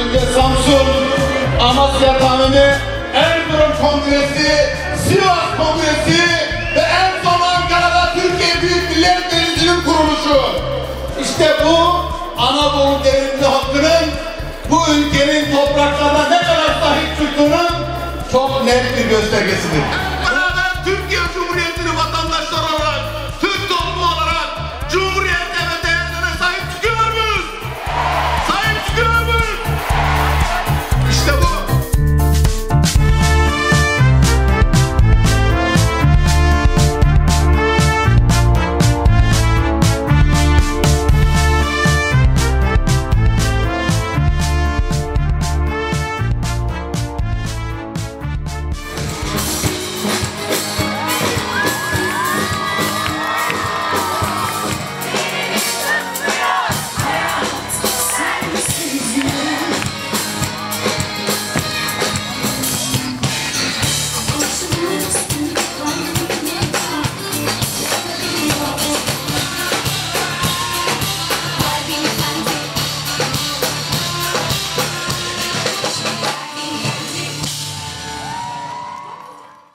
önce Samsun, Amasya Tamimi, Erzurum Kongresi, Sivas Kongresi ve en son Ankara'da Türkiye Büyük Millet Meclisi'nin kuruluşu. İşte bu Anadolu devrimli hakkının bu ülkenin topraklarına ne kadar sahip çıktığının çok net bir göstergesidir. Beraber Türkiye